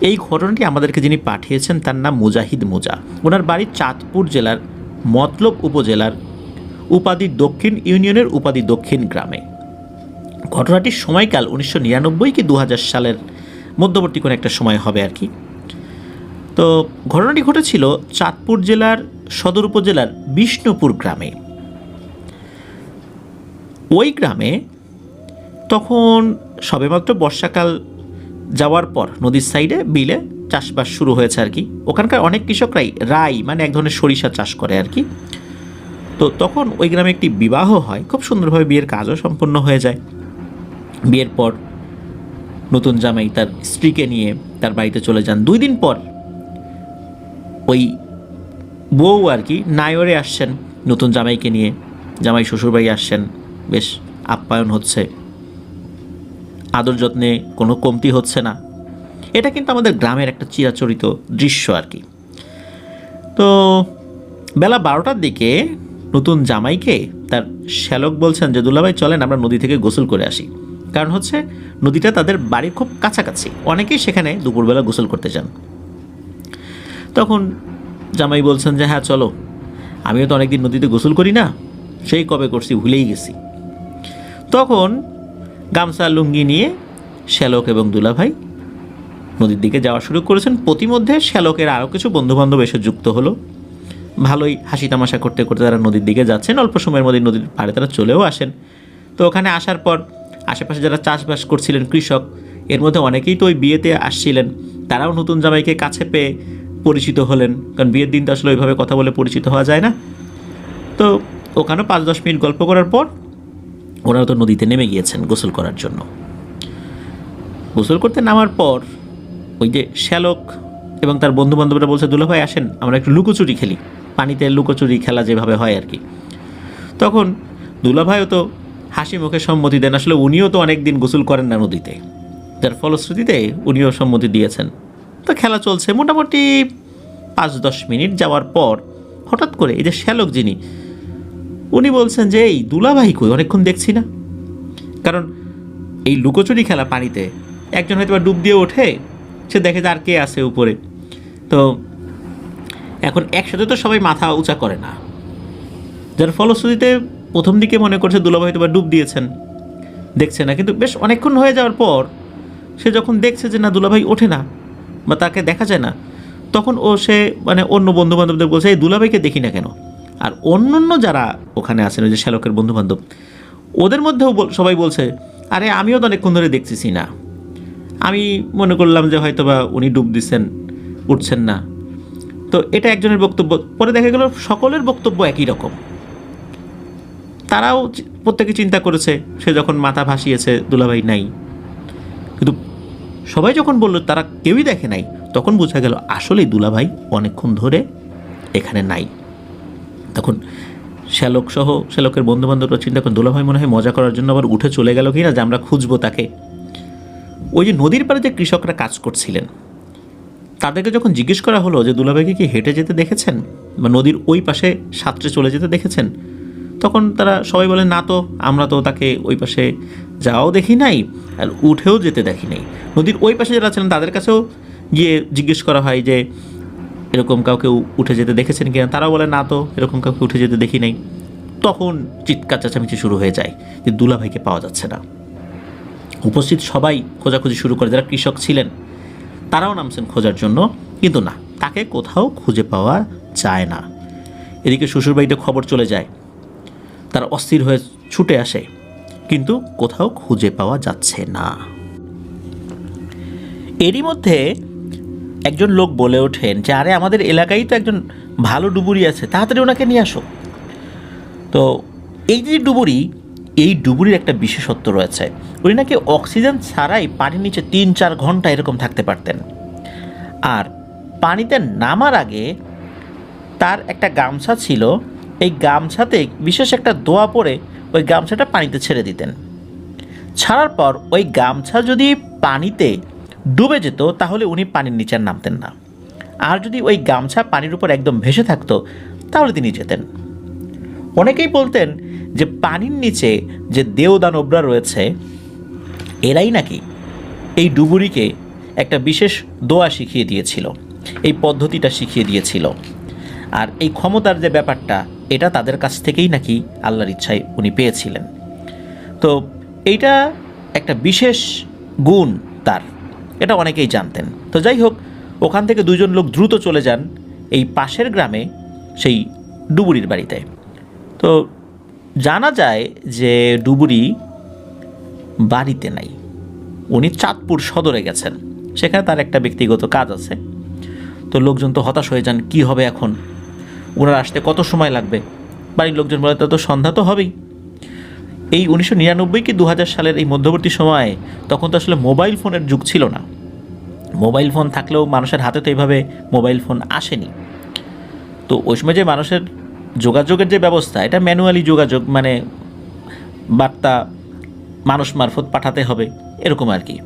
এই ঘটনাটি আমাদেরকে যিনি পাঠিয়েছেন তার নাম মুজাহিদ মোজা। ওনার বাড়ি চাঁদপুর জেলার মতলব উপজেলার উপাধি দক্ষিণ ইউনিয়নের উপাধি দক্ষিণ গ্রামে। ঘটনাটির সময়কাল উনিশশো নিরানব্বই কি দু হাজার সালের মধ্যবর্তী কোনো একটা সময় হবে আর কি। তো ঘটনাটি ঘটেছিল চাঁদপুর জেলার সদর উপজেলার বিষ্ণুপুর গ্রামে। ওই গ্রামে তখন সবেমাত্র বর্ষাকাল যাওয়ার পর নদীর সাইডে বিলে চাষবাস শুরু হয়েছে আর কি। ওখানকার অনেক কৃষকরাই রাই মানে এক ধরনের সরিষা চাষ করে আর কি। তো তখন ওই গ্রামে একটি বিবাহ হয়, খুব সুন্দরভাবে বিয়ের কাজও সম্পন্ন হয়ে যায়। বিয়ের পর নতুন জামাই তার স্ত্রীকে নিয়ে তার বাড়িতে চলে যান। দুই দিন পর ওই বউ আর কি নায়রে আসছেন নতুন জামাইকে নিয়ে। জামাই শ্বশুরবাড়ি আসছেন, বেশ আপ্যায়ন হচ্ছে। আদর যত্নে কোনো কমতি হচ্ছে না। এটা কিন্তু আমাদের গ্রামের একটা চিরাচরিত দৃশ্য আর কি। তো বেলা বারোটার দিকে নতুন জামাইকে তার শ্যালক বলছেন যে, দুলাভাই, চলেন, আমরা নদী থেকে গোসল করে আসি। কারণ হচ্ছে নদীটা তাদের বাড়ির খুব কাছাকাছি। অনেকেই সেখানে দুপুরবেলা গোসল করতে যান। তখন জামাই বলছেন যে হ্যাঁ চলো। আমিও তো অনেকদিন নদীতে গোসল করি না। সেই কবে করছি, ভুলেই গেছি। তখন গামছা, লুঙ্গি নিয়ে শ্যালক এবং দুলাভাই নদীর দিকে যাওয়া শুরু করেছেন। প্রতিমধ্যে শ্যালকের আরও কিছু বন্ধুবান্ধব এসে যুক্ত হলো। ভালোই হাসি তামাশা করতে করতে তারা নদীর দিকে যাচ্ছেন। অল্প সময়ের মধ্যে নদীর পাড়ে তারা চলেও আসেন। তো ওখানে আসার পর আশেপাশে যারা চাষবাস করছিলেন কৃষক, এর মধ্যে অনেকেই তো ওই বিয়েতে আসছিলেন। তারাও নতুন জামাইকে কাছে পেয়ে পরিচিত হলেন। কারণ বিয়ের দিন তো আসলে ওইভাবে কথা বলে পরিচিত হওয়া যায় না। তো ওখানেও পাঁচ দশ মিনিট গল্প করার পর ওনারা তো নদীতে নেমে গিয়েছেন গোসল করার জন্য। গোসল করতে নামার পর ওই যে শ্যালক এবং তার বন্ধু বান্ধবরা বলছে দুলাভাই আসেন, আমরা একটু লুকোচুরি খেলি। পানিতে লুকোচুরি খেলা যেভাবে হয় আর কি। তখন দুলাভাইও তো হাসি মুখে সম্মতি দেন, আসলে উনিও তো অনেক দিন গোসল করেন না নদীতে। যার ফলশ্রুতিতে উনিও সম্মতি দিয়েছেন। তো খেলা চলছে মোটামুটি পাঁচ দশ মিনিট যাওয়ার পর হঠাৎ করে এই যে শ্যালক যিনি উনি বলছেন যে, এই দুলাভাই কই? অনেকক্ষণ দেখছি না। কারণ এই লুকোচুরি খেলা পানিতে একজন হয়তো ডুব দিয়ে ওঠে, সে দেখে যে আর কে আছে উপরে। তো এখন একসাথে তো সবাই মাথা উঁচা করে না। যার ফলশ্রুতিতে প্রথম দিকে মনে করছে দুলাভাই হয়তো বা ডুব দিয়েছেন, দেখছে না। কিন্তু বেশ অনেকক্ষণ হয়ে যাওয়ার পর সে যখন দেখছে যে না, দুলাভাই ওঠে না বা তাকে দেখা যায় না, তখন ও সে মানে অন্য বন্ধু বান্ধবদের বলছে, এই দুলাভাইকে দেখি না কেন? আর অন্য যারা ওখানে আছেন, ওই যে শ্যালকের বন্ধু বান্ধব ওদের মধ্যেও সবাই বলছে, আরে, আমিও তো অনেকক্ষণ ধরে দেখতেছি না। আমি মনে করলাম যে হয়তো বা উনি ডুব দিচ্ছেন উঠছেন না। তো এটা একজনের বক্তব্য। পরে দেখা গেল সকলের বক্তব্য একই রকম। তারাও প্রত্যেকে চিন্তা করেছে, সে যখন মাথা ভাসিয়েছে, দুলাভাই নাই। কিন্তু সবাই যখন বলল, তারা কেউই দেখে নাই, তখন বোঝা গেল আসলেই দুলাভাই অনেকক্ষণ ধরে এখানে নাই। তখন শ্যালক সহ শ্যালকের বন্ধু বান্ধবরা চিন্তা করেন, দুলাভাই মনে হয় মজা করার জন্য আবার উঠে চলে গেল কি না যে আমরা খুঁজবো তাকে। ওই যে নদীর পাড়ে যে কৃষকরা কাজ করছিলেন, তাদেরকে যখন জিজ্ঞেস করা হলো যে, দুলাভাইকে কি হেঁটে যেতে দেখেছেন? বা নদীর ওই পাশে সাঁতরে চলে যেতে দেখেছেন? তখন তারা সবাই বলে, না তো, আমরা তো তাকে ওই পাশে যাওয়াও দেখি নাই, আর উঠেও যেতে দেখি নাই। নদীর ওই পাশে যারা ছিলেন, তাদের কাছেও গিয়ে জিজ্ঞেস করা হয় যে এরকম কাউকে উঠে যেতে দেখেছেন কিনা? তারাও বলে, না তো, এরকম কাউকে উঠে যেতে দেখি নাই। তখন চিৎকার চেঁচামেচি শুরু হয়ে যায় যে দুলাভাইকে পাওয়া যাচ্ছে না। উপস্থিত সবাই খোঁজাখুঁজি শুরু করে, যারা কৃষক ছিলেন, তারাও নামছেন খোঁজার জন্য। কিন্তু না, তাকে কোথাও খুঁজে পাওয়া যায় না। এদিকে শ্বশুরবাড়িতে খবর চলে যায়, তারা অস্থির হয়ে ছুটে আসে, কিন্তু কোথাও খুঁজে পাওয়া যাচ্ছে না। এরই মধ্যে একজন লোক বলে ওঠেন যে, আরে, আমাদের এলাকায় তো একজন ভালো ডুবুরি আছে, তাড়াতাড়ি ওনাকে নিয়ে আসো। তো এই যে ডুবুরি, এই ডুবুরির একটা বিশেষত্ব রয়েছে। উনি নাকি অক্সিজেন ছাড়াই পানির নিচে তিন চার ঘণ্টা এরকম থাকতে পারতেন। আর পানিতে নামার আগে তার একটা গামছা ছিল, এই গামছাতে বিশেষ একটা দোয়া পরে ওই গামছাটা পানিতে ছেড়ে দিতেন। ছাড়ার পর ওই গামছা যদি পানিতে ডুবে যেত, তাহলে উনি পানির নিচে নামতেন না। আর যদি ওই গামছা পানির উপর একদম ভেসে থাকতো, তাহলে তিনি যেতেন। অনেকেই বলতেন যে পানির নিচে যে দেওদানবরা রয়েছে, এরাই নাকি এই ডুবুরিকে একটা বিশেষ দোয়া শিখিয়ে দিয়েছিল, এই পদ্ধতিটা শিখিয়ে দিয়েছিল। আর এই ক্ষমতার যে ব্যাপারটা, এটা তাদের কাছ থেকেই নাকি আল্লাহর ইচ্ছায় উনি পেয়েছিলেন। তো এইটা একটা বিশেষ গুণ তার। এটা অনেকেই জানতেন। তো যাই হোক ওখান থেকে দুজন লোক দ্রুত চলে যান এই পাশের গ্রামে, সেই ডুবুরির বাড়িতে। তো জানা যায় যে ডুবুরি বাড়িতে নাই। উনি চাঁদপুর সদরে গেছেন। সেখানে তার একটা ব্যক্তিগত কাজ আছে। তো লোকজন তো হতাশ হয়ে যান, কি হবে এখন? ওনার আসতে কত সময় লাগবে? বাড়ির লোকজন বলে তো সন্ধ্যা তো হবেই। এই উনিশশো নিরানব্বই কি দু হাজার সালের এই মধ্যবর্তী সময়ে তখন তো আসলে মোবাইল ফোনের যুগ ছিল না। মোবাইল ফোন থাকলেও মানুষের হাতে তো এইভাবে মোবাইল ফোন আসেনি। তো ওই সময় যে মানুষের যোগাযোগের যে ব্যবস্থা, এটা ম্যানুয়ালি যোগাযোগ মানে বার্তা মানুষ মারফত পাঠাতে হবে, এরকম আর কি।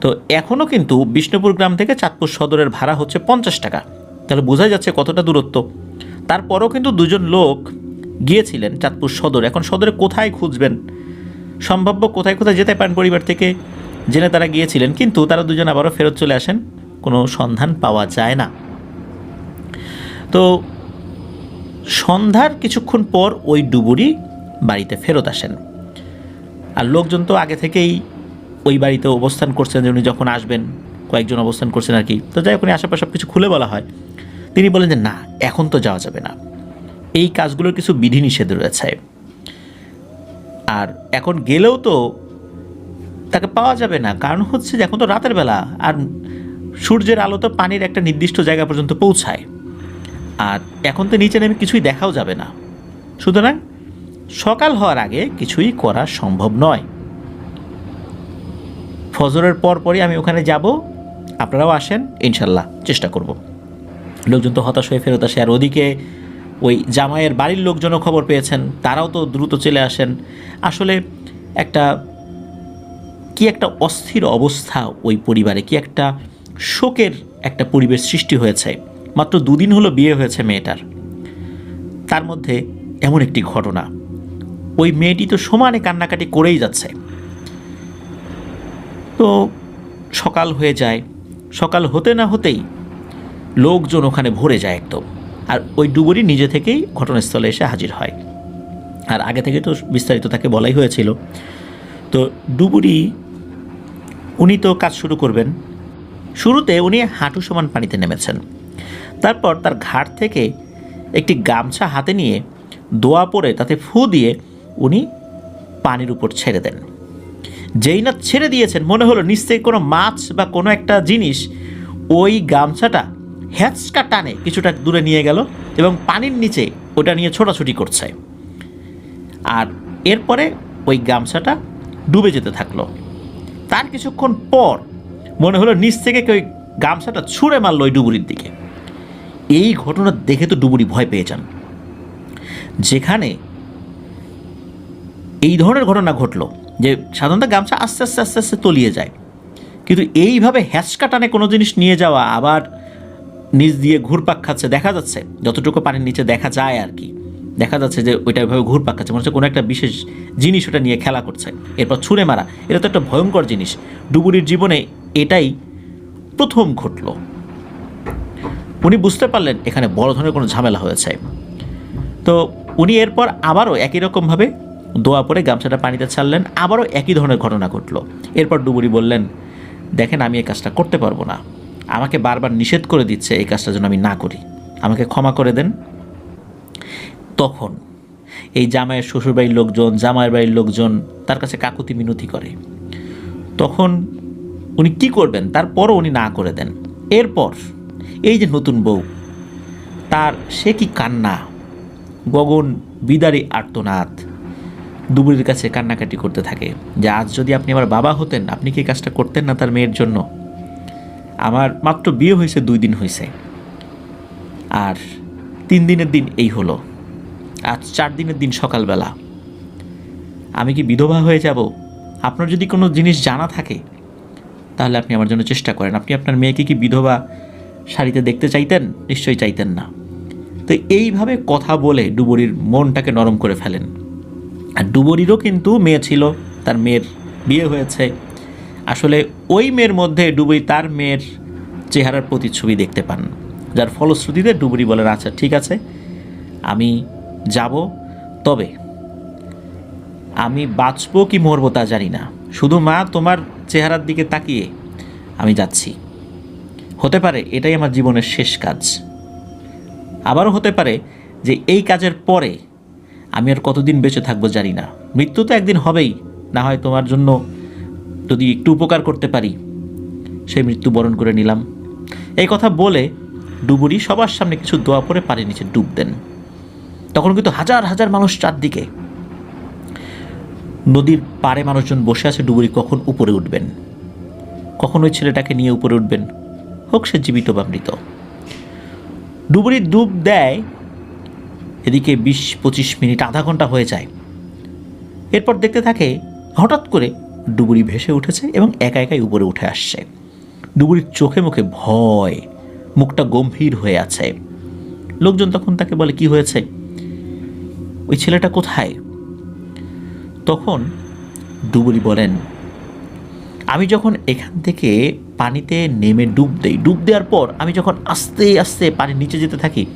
তো এখনও কিন্তু বিষ্ণুপুর গ্রাম থেকে চাঁদপুর সদরের ভাড়া হচ্ছে পঞ্চাশ টাকা। তাহলে বোঝা যাচ্ছে কতটা দূরত্ব। তারপরও কিন্তু দুজন লোক গিয়েছিলেন চাঁদপুর সদর। এখন সদরে কোথায় খুঁজবেন? সম্ভাব্য কোথায় কোথায় যেতে পারেন পরিবার থেকে? জেনে তারা গিয়েছিলেন, কিন্তু তারা দুজন আবারও ফেরত চলে আসেন। কোনো সন্ধান পাওয়া যায় না। তো সন্ধ্যার কিছুক্ষণ পর ওই ডুবুরি বাড়িতে ফেরত আসেন। আর লোকজন তো আগে থেকেই ওই বাড়িতে অবস্থান করছেন যে উনি যখন আসবেন, কয়েকজন অবস্থান করছেন আর কি। তো যাই উনি আশেপাশে সব কিছু খুলে বলা হয়। তিনি বলেন যে, না, এখন তো যাওয়া যাবে না। এই কাজগুলোর কিছু বিধিনিষেধ রয়েছে। আর এখন গেলেও তো তাকে পাওয়া যাবে না। কারণ হচ্ছে যে এখন তো রাতের বেলা আর সূর্যের আলো তো পানির একটা নির্দিষ্ট জায়গা পর্যন্ত পৌঁছায়। আর এখন তো নিচে নেমে কিছুই দেখাও যাবে না। সুতরাং সকাল হওয়ার আগে কিছুই করা সম্ভব নয়। ফজরের পর পরই আমি ওখানে যাব। আপনারাও আসেন, ইনশাল্লাহ চেষ্টা করব। লোকজন তো হতাশ হয়ে ফেরত আসে। আর ওদিকে ওই জামাইয়ের বাড়ির লোকজনও খবর পেয়েছেন, তারাও তো দ্রুত চলে আসেন। আসলে একটা কি একটা অস্থির অবস্থা ওই পরিবারে, কি একটা শোকের একটা পরিবেশ সৃষ্টি হয়েছে। মাত্র দুদিন হলো বিয়ে হয়েছে মেয়েটার। তার মধ্যে এমন একটি ঘটনা। ওই মেয়েটি তো সমানে কান্নাকাটি করেই যাচ্ছে। তো সকাল হয়ে যায়, সকাল হতে না হতেই লোকজন ওখানে ভরে যায় একদম। আর ওই ডুবুরি নিজে থেকেই ঘটনাস্থলে এসে হাজির হয়। আর আগে থেকে তো বিস্তারিত তাকে বলাই হয়েছিল। তো ডুবুরি, উনি তো কাজ শুরু করবেন। শুরুতে উনি হাঁটু সমান পানিতে নেমেছেন। তারপর তার ঘাট থেকে একটি গামছা হাতে নিয়ে দোয়া পরে তাতে ফু দিয়ে উনি পানির উপর ছেড়ে দেন। যেই না ছেড়ে দিয়েছেন, মনে হলো নিশ্চয়ই কোনো মাছ বা কোনো একটা জিনিস ওই গামছাটা হ্যাচকা টানে কিছুটা দূরে নিয়ে গেল এবং পানির নিচে ওটা নিয়ে ছোটাছুটি করছে। আর এরপরে ওই গামছাটা ডুবে যেতে থাকল। তার কিছুক্ষণ পর মনে হলো নিচ থেকে কেউ ওই গামছাটা ছুঁড়ে মারলো ওই ডুবুরির দিকে। এই ঘটনা দেখে তো ডুবুরি ভয় পেয়ে যান। যেখানে এই ধরনের ঘটনা ঘটলো যে সাধারণত গামছা আস্তে আস্তে আস্তে আস্তে তলিয়ে যায়। কিন্তু এইভাবে হ্যাঁচকা টানে কোনো জিনিস নিয়ে যাওয়া, আবার নিচ দিয়ে ঘুরপাক খাচ্ছে, দেখা যাচ্ছে। যতটুকু পানির নিচে দেখা যায় আর কি। দেখা যাচ্ছে যে ওইটা ওইভাবে ঘুরপাক খাচ্ছে, মনে হচ্ছে কোনো একটা বিশেষ জিনিস ওটা নিয়ে খেলা করছে। এরপর ছুঁড়ে মারা, এটা তো একটা ভয়ঙ্কর জিনিস। ডুবুরির জীবনে এটাই প্রথম ঘটলো। উনি বুঝতে পারলেন এখানে বড় ধরনের কোনো ঝামেলা হয়েছে। তো উনি এরপর আবারও একই রকমভাবে দোয়া পরে গামছাটা পানিতে ছাড়লেন, আবারও একই ধরনের ঘটনা ঘটলো। এরপর ডুবুরি বললেন, দেখেন, আমি এই কাজটা করতে পারব না। আমাকে বারবার নিষেধ করে দিচ্ছে এই কাজটা যেন আমি না করি। আমাকে ক্ষমা করে দেন। তখন এই জামাইয়ের শ্বশুরবাড়ির লোকজন, জামাইয়ের বাড়ির লোকজন তার কাছে কাকুতি মিনতি করে। তখন উনি কি করবেন? তারপরও উনি না করে দেন। এরপর এই যে নতুন বউ, তার সে কি কান্না? গগন বিদারী আর্তনাদ দুবুরির কাছে কান্নাকাটি করতে থাকে যে, আজ যদি আপনি আমার বাবা হতেন, আপনি কি কাজটা করতেন না তার মেয়ের জন্য? আমার মাত্র বিয়ে হয়েছে, দুই দিন হয়েছে। আর তিন দিনের দিন এই হলো। আজ চার দিনের দিন সকালবেলা। আমি কি বিধবা হয়ে যাব? আপনার যদি কোনো জিনিস জানা থাকে, তাহলে আপনি আমার জন্য চেষ্টা করেন। আপনি আপনার মেয়েকে কি বিধবা শাড়িতে দেখতে চাইতেন? নিশ্চয়ই চাইতেন না। তো এইভাবে কথা বলে ডুবুরির মনটাকে নরম করে ফেলেন। আর ডুবুরিরও কিন্তু মেয়ে ছিল, তার মেয়ের বিয়ে হয়েছে। আসলে ওই মেয়ের মধ্যে ডুবুরি তার মেয়ের চেহারার প্রতিচ্ছবি দেখতে পান। যার ফলশ্রুতিতে ডুবুরি বলেন আচ্ছা ঠিক আছে, আমি যাব, তবে আমি বাঁচব কি মরবো তা জানি না। শুধু মা তোমার চেহারার দিকে তাকিয়ে আমি যাচ্ছি। হতে পারে এটাই আমার জীবনের শেষ কাজ। আবারও হতে পারে যে এই কাজের পরে আমি আর কতদিন বেঁচে থাকব জানি না। মৃত্যু তো একদিন হবেই, না হয় তোমার জন্য যদি একটু উপকার করতে পারি, সেই মৃত্যু বরণ করে নিলাম। এই কথা বলে ডুবুরি সবার সামনে কিছু দোয়া পরে পানির নিচে ডুব দেন। তখন কিন্তু হাজার হাজার মানুষ চারদিকে, নদীর পাড়ে মানুষজন বসে আছে, ডুবুরি কখন উপরে উঠবেন? কখন ওই ছেলেটাকে নিয়ে উপরে উঠবেন? হোক সে জীবিত বা মৃত। ডুবুরি ডুব দেয়, এদিকে বিশ, পঁচিশ মিনিট, আধা ঘণ্টা হয়ে যায়। এরপর দেখতে থাকে হঠাৎ করে ডুবুরি ভেসে উঠেছে এবং একা একাই উপরে উঠে আসছে। ডুবুরির চোখে মুখে ভয়, মুখটা গম্ভীর হয়ে আছে। লোকজন তখন তাকে বলে, কি হয়েছে? ওই ছেলেটা কোথায়? তখন ডুবুরি বলেন, আমি যখন এখান থেকে পানিতে নেমে ডুব দেই, ডুব দেওয়ার পর আমি যখন আস্তে আস্তে পানির নিচে যেতে থাকি,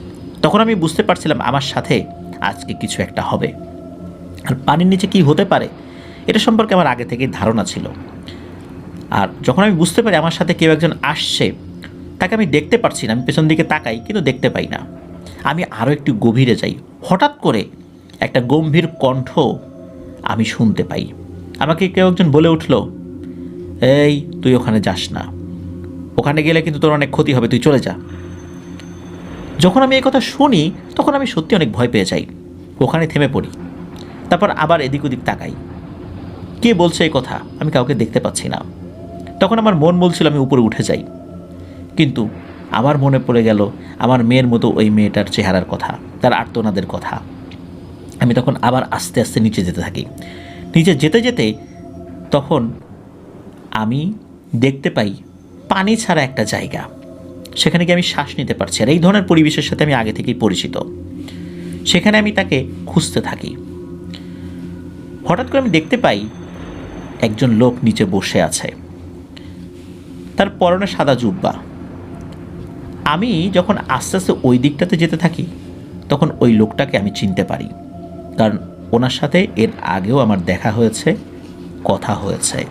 তখন আমি বুঝতে পারছিলাম আমার সাথে আজকে কিছু একটা হবে। আর পানির নিচে কি হতে পারে? এটা সম্পর্কে আমার আগে থেকেই ধারণা ছিল। আর যখন আমি বুঝতে পারি আমার সাথে কেউ একজন আসছে, তাকে আমি দেখতে পারছি না, আমি পেছন দিকে তাকাই, কিন্তু দেখতে পাই না। আমি আরও একটু গভীরে যাই। হঠাৎ করে একটা গম্ভীর কণ্ঠ আমি শুনতে পাই। আমাকে কেউ একজন বলে উঠল, এই, তুই ওখানে যাস না। ওখানে গেলে কিন্তু তোর অনেক ক্ষতি হবে, তুই চলে যা। যখন আমি এই কথা শুনি, তখন আমি সত্যি অনেক ভয় পেয়ে যাই। ওখানে থেমে পড়ি। তারপর আবার এদিক ওদিক তাকাই। কে বলছে এই কথা আমি কাউকে দেখতে পাচ্ছি না। তখন আমার মন বলছিল আমি উপরে উঠে যাই। কিন্তু আমার মনে পড়ে গেল আমার মেয়ের মতো ওই মেয়েটার চেহারার কথা, তার আর্তনাদের কথা। আমি তখন আবার আস্তে আস্তে নিচে যেতে থাকি। নিচে যেতে যেতে তখন আমি দেখতে পাই পানি ছাড়া একটা জায়গা। সেখানে গিয়ে আমি শ্বাস নিতে পারছি আর এই ধরনের পরিবেশের সাথে আমি আগে থেকেই পরিচিত। সেখানে আমি তাকে খুঁজতে থাকি। হঠাৎ করে আমি দেখতে পাই একজন লোক নিচে বসে আছে। তার পরনে সাদা জুব্বা। আমি যখন আস্তে আস্তে ওই দিকটাতে যেতে থাকি, তখন ওই লোকটাকে আমি চিনতে পারি। কারণ ওনার সাথে এর আগেও আমার দেখা হয়েছে, কথা হয়েছে।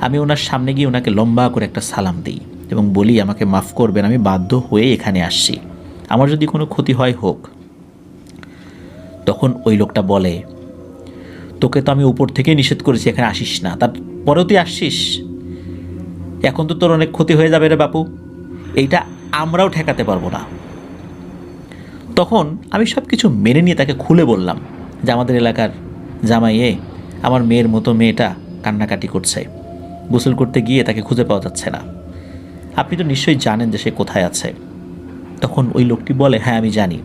আমি ওনার সামনে গিয়ে ওনাকে লম্বা করে একটা সালাম দিই এবং বলি, আমাকে মাফ করবেন, আমি বাধ্য হয়ে এখানে আসছি। আমার যদি কোনো ক্ষতি হয়, হোক। তখন ওই লোকটা বলে তোকে তো আমি উপর থেকে নিষেধ করেছি, এখানে আসিস না। তারপরেও তুই আসছিস এখন তো তোর অনেক ক্ষতি হয়ে যাবে রে বাপু। এইটা আমরাও ঠেকাতে পারব না। তখন আমি সব কিছু মেনে নিয়ে তাকে খুলে বললাম যে আমাদের এলাকার জামাইয়ে আমার মেয়ের মতো মেয়েটা কান্নাকাটি করছে। গোসল করতে গিয়ে তাকে খুঁজে পাওয়া যাচ্ছে না। আপনি তো নিশ্চয়ই জানেন যে সে কোথায় আছে। তখন ওই লোকটি বলে হ্যাঁ আমি জানি।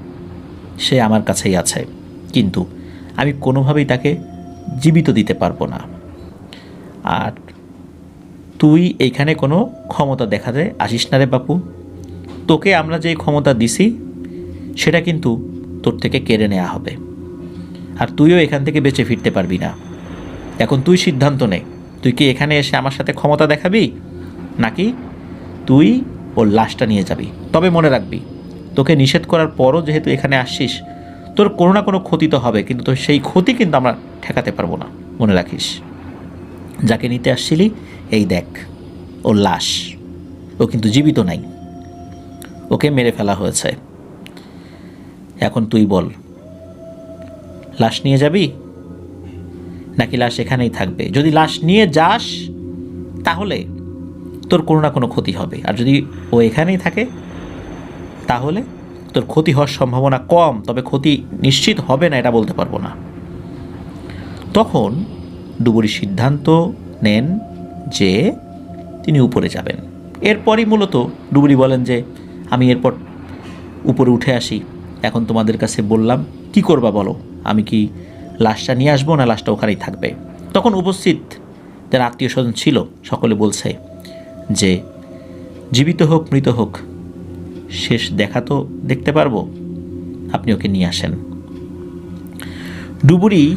সে আমার কাছেই আছে। কিন্তু আমি কোনোভাবেই তাকে জীবিত দিতে পারব না। আর তুই এইখানে কোনো ক্ষমতা দেখাতে আসিস না রে বাপু। তোকে আমরা যে ক্ষমতা দিছি, সেটা কিন্তু তোর থেকে কেড়ে নেওয়া হবে। আর তুইও এখান থেকে বেঁচে ফিরতে পারবি না। এখন তুই সিদ্ধান্ত নে। তুই কি এখানে এসে আমার সাথে ক্ষমতা দেখাবি? নাকি তুই ওর লাশটা নিয়ে যাবি? তবে মনে রাখবি, তোকে নিষেধ করার পরও যেহেতু এখানে আসছিস তোর কোনো না কোনো ক্ষতি তো হবে, কিন্তু তোর সেই ক্ষতি কিন্তু আমরা ঠেকাতে পারব না। মনে রাখিস। যাকে নিতে আসছিলি, এই দেখ, ওর লাশ। ও কিন্তু জীবিত নাই। ওকে মেরে ফেলা হয়েছে। এখন তুই বল, লাশ নিয়ে যাবি? নাকি লাশ এখানেই থাকবে? যদি লাশ নিয়ে যাস, তাহলে তোর কোনো না কোনো ক্ষতি হবে। আর যদি ও এখানেই থাকে, তাহলে তোর ক্ষতি হওয়ার সম্ভাবনা কম, তবে ক্ষতি নিশ্চিত হবে না, এটা বলতে পারব না। তখন ডুবুরি সিদ্ধান্ত নেন যে তিনি উপরে যাবেন। এরপরই মূলত ডুবুরি বলেন যে, আমি এরপর উপরে উঠে আসি। এখন তোমাদের কাছে বললাম, কি করবা বলো? আমি কি লাশটা নিয়ে আসব না লাশটা ওখানেই থাকবে? তখন উপস্থিত যারা আত্মীয় স্বজন ছিল, সকলে বলছে যে, জীবিত হোক, মৃত হোক শেষ দেখা তো দেখতে পারব। আপনি ওকে নিয়ে আসেন। ডুবুরি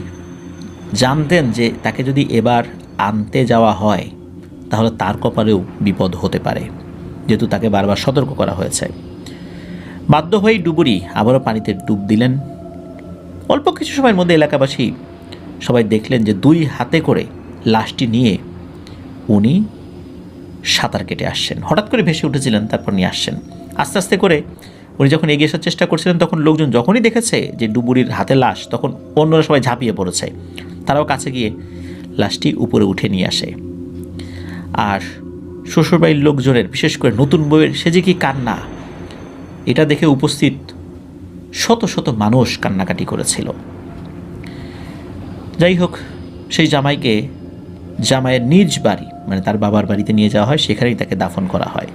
জানতেন যে তাকে যদি এবার আনতে যাওয়া হয়, তাহলে তার কপালেও বিপদ হতে পারে, যেহেতু তাকে বারবার সতর্ক করা হয়েছে। বাধ্য হয়েই ডুবুরি আবারও পানিতে ডুব দিলেন। অল্প কিছু সময়ের মধ্যে এলাকাবাসী সবাই দেখলেন যে দুই হাতে করে লাশটি নিয়ে উনি সাঁতার কেটে আসছেন। হঠাৎ করে ভেসে উঠেছিলেন, তারপর নিয়ে আসছেন। আস্তে আস্তে করে উনি যখন এগিয়ে আসার চেষ্টা করছিলেন, তখন লোকজন যখনই দেখেছে যে ডুবুরির হাতে লাশ, তখন অন্যরা সবাই ঝাঁপিয়ে পড়েছে। তারাও কাছে গিয়ে লাশটি উপরে উঠে নিয়ে আসে। আর শ্বশুরবাড়ির লোকজনের, বিশেষ করে নতুন বইয়ের সে যে কি কান্না, এটা দেখে উপস্থিত শত শত মানুষ কান্নাকাটি করেছিল। যাই হোক, সেই জামাইকে, জামাইয়ের নিজ বাড়ি মানে তার বাবার বাড়িতে নিয়ে যাওয়া হয়, সেখানেই তাকে দাফন করা হয়।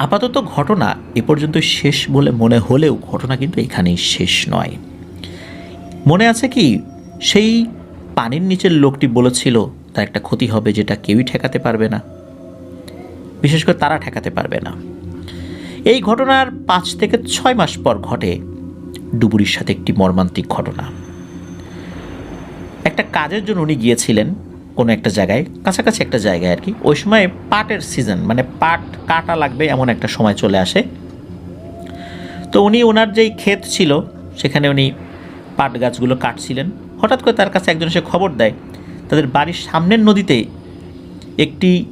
আপাতত ঘটনা এ পর্যন্ত শেষ বলে মনে হলেও ঘটনা কিন্তু এখানেই শেষ নয়। মনে আছে কি, সেই পানির নিচের লোকটি বলেছিল, তার একটা ক্ষতি হবে যেটা কেউই ঠেকাতে পারবে না। বিশেষ করে তারা ঠেকাতে পারবে না। এই ঘটনার পাঁচ থেকে ছয় মাস পর ঘটে ডুবুরির সাথে একটি মর্মান্তিক ঘটনা। একটা কাজের জন্য উনি গিয়েছিলেন কোনো একটা জায়গায়, কাছাকাছি একটা জায়গায় আর কি। ওই সময় পাটের সিজন মানে পাট কাটা লাগবে এমন একটা সময় চলে আসে। তো উনি ওনার যেই ক্ষেত ছিল, সেখানে উনি পাট গাছগুলো কাটছিলেন। হঠাৎ করে তার কাছে একজন এসে খবর দেয়, তাদের বাড়ির সামনের নদীতে একটি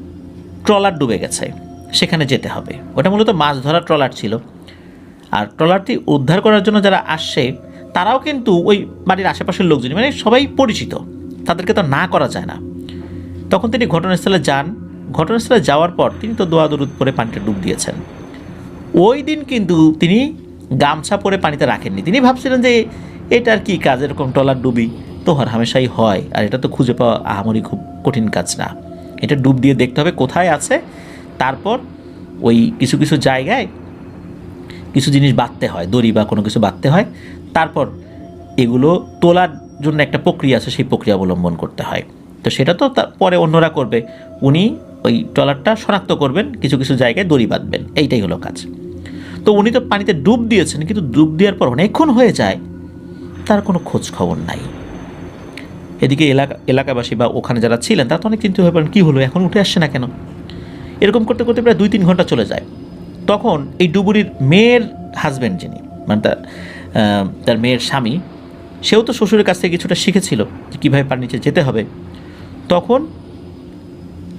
ট্রলার ডুবে গেছে, সেখানে যেতে হবে। ওটা মূলত মাছ ধরার ট্রলার ছিল। আর ট্রলারটি উদ্ধার করার জন্য যারা আসছে তারাও কিন্তু ওই বাড়ির আশেপাশের লোকজন মানে সবাই পরিচিত। তাদেরকে তো না করা যায় না। তখন তিনি ঘটনাস্থলে যান। ঘটনাস্থলে যাওয়ার পর তিনি তো দোয়া দরুদ পরে পানিতে ডুব দিয়েছেন। ওই দিন কিন্তু তিনি গামছা পরে পানিতে রাখেননি। তিনি ভাবছিলেন যে এটা আর কি কাজ? এরকম ট্রলার ডুবি তো হর হামেশাই হয়। আর এটা তো খুঁজে পাওয়া আহামরি খুব কঠিন কাজ না। এটা ডুব দিয়ে দেখতে হবে কোথায় আছে। তারপর ওই কিছু কিছু জায়গায় কিছু জিনিস বাঁধতে হয়। দড়ি বা কোনো কিছু বাঁধতে হয়। তারপর এগুলো তোলার জন্য একটা প্রক্রিয়া আছে, সেই প্রক্রিয়া অবলম্বন করতে হয়। তো সেটা তো পরে অন্যরা করবে। উনি ওই ট্রলারটা শনাক্ত করবেন, কিছু কিছু জায়গায় দড়ি বাঁধবেন, এইটাই হলো কাজ। তো উনি তো পানিতে ডুব দিয়েছেন, কিন্তু ডুব দেওয়ার পর অনেকক্ষণ হয়ে যায়, তার কোনো খোঁজ খবর নাই। এদিকে এলাকা, এলাকাবাসী বা ওখানে যারা ছিলেন, তারা তো অনেক চিন্তিত হয়ে পড়েন, কী হলো? এখন উঠে আসছে না কেন? এরকম করতে করতে প্রায় দুই তিন ঘণ্টা চলে যায়। তখন এই ডুবুরির মেয়ের হাজব্যান্ড যিনি মানে তার তার মেয়ের স্বামী সেও তো শ্বশুরের কাছ থেকে কিছুটা শিখেছিল যে কীভাবে পার নিচে যেতে হবে। তখন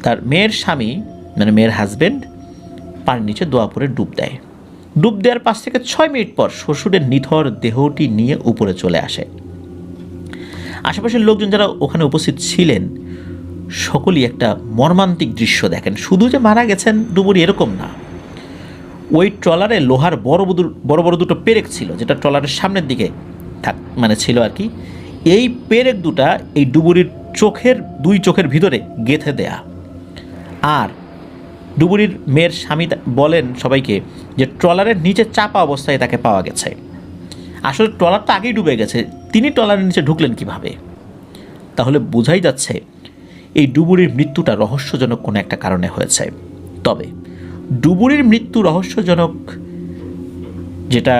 তার মেয়ের স্বামী মানে মেয়ের হাজব্যান্ড পানির নিচে দোয়া পরে ডুব দেয়। ডুব দেওয়ার পাঁচ থেকে ছয় মিনিট পর শ্বশুরের নিথর দেহটি নিয়ে উপরে চলে আসে। আশেপাশের লোকজন যারা ওখানে উপস্থিত ছিলেন, সকলেই একটা মর্মান্তিক দৃশ্য দেখেন। শুধু যে মারা গেছেন ডুবুরি এরকম না। ওই ট্রলারে লোহার বড় বড় বড় দুটো পেরেক ছিল, যেটা ট্রলারের সামনের দিকে থাক মানে ছিল আর কি, এই পেরেক দুটা এই ডুবুরির চোখের, দুই চোখের ভিতরে গেঁথে দেয়া। আর ডুবুরির মেয়ের স্বামী বলেন সবাইকে যে ট্রলারের নিচে চাপা অবস্থায় তাকে পাওয়া গেছে। আসলে ট্রলার তো আগেই ডুবে গেছে, তিনি ট্রলারের নিচে ঢুকলেন কীভাবে? তাহলে বোঝাই যাচ্ছে এই ডুবুরির মৃত্যুটা রহস্যজনক কোনো একটা কারণে হয়েছে। তবে ডুবুরির মৃত্যু রহস্যজনক যেটা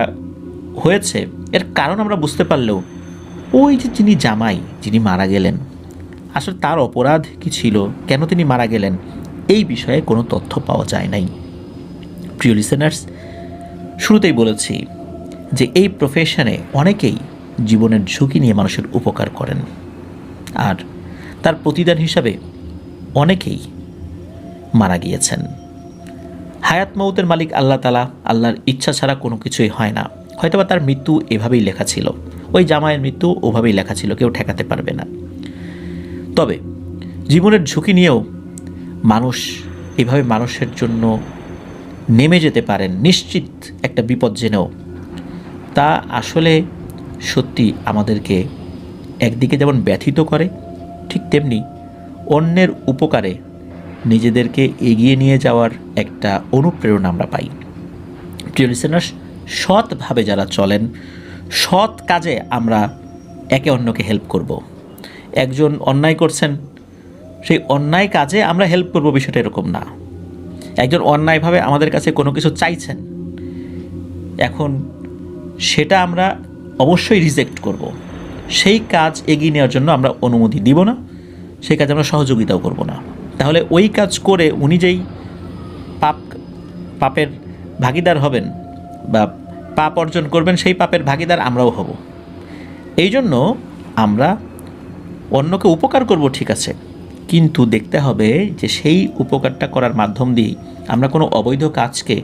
হয়েছে এর কারণ আমরা বুঝতে পারলেও, ওই যে যিনি জামাই, যিনি মারা গেলেন, আসলে তার অপরাধ কি ছিল, কেন তিনি মারা গেলেন, এই বিষয়ে কোনো তথ্য পাওয়া যায় নাই। প্রিয় লিসেনার্স শুরুতেই বলেছি যে এই প্রফেশনে অনেকেই জীবনের ঝুঁকি নিয়ে মানুষের উপকার করেন। আর তার প্রতিদান হিসাবে অনেকেই মারা গিয়েছেন। হায়াত মৌতের মালিক আল্লাহ তালা আল্লাহর ইচ্ছা ছাড়া কোনো কিছুই হয় না। হয়তোবা তার মৃত্যু এভাবেই লেখা ছিল। ওই জামাইয়ের মৃত্যু ওভাবেই লেখা ছিল, কেউ ঠেকাতে পারবে না। তবে জীবনের ঝুঁকি নিয়েও মানুষ এভাবে মানুষের জন্য নেমে যেতে পারেন, নিশ্চিত একটা বিপদ জেনেও। তা আসলে সত্যি আমাদেরকে একদিকে যেমন ব্যথিত করে, ঠিক তেমনি অন্যের উপকারে নিজেদেরকে এগিয়ে নিয়ে যাওয়ার একটা অনুপ্রেরণা আমরা পাই। প্রিয় লিসেনার্স সৎভাবে যারা চলেন, সৎ কাজে আমরা একে অন্যকে হেল্প করব। একজন অন্যায় করছেন, সেই অন্যায় কাজে আমরা হেল্প করব বিষয়টা এরকম না একজন অন্যায়ভাবে আমাদের কাছে কোনো কিছু চাইছেন, এখন সেটা আমরা অবশ্যই রিজেক্ট করব। সেই কাজ এগিয়ে নেওয়ার জন্য আমরা অনুমতি দিব না, সেই কাজে আমরা সহযোগিতাও করব না তাহলে ওই কাজ করে উনি যেই পাপ, পাপের ভাগিদার হবেন বা পাপ অর্জন করবেন, সেই পাপের ভাগিদার আমরাও হব। এই জন্য আমরা অন্যকে উপকার করব, ঠিক আছে। কিন্তু দেখতে হবে যে সেই উপকারটা করার মাধ্যম দিয়েই আমরা কোনো অবৈধ কাজকে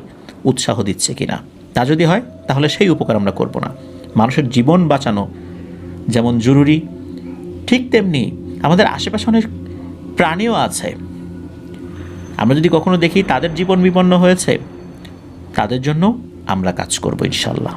উৎসাহ দিচ্ছে কিনা। তা যদি হয়, তাহলে সেই উপকার আমরা করব না। মানুষের জীবন বাঁচানো যেমন জরুরি, ঠিক তেমনি আমাদের আশেপাশে অনেক প্রাণীও আছে। আমরা যদি কখনো দেখি তাদের জীবন বিপন্ন হয়েছে, তাদের জন্য আমরা কাজ করব ইনশাল্লাহ।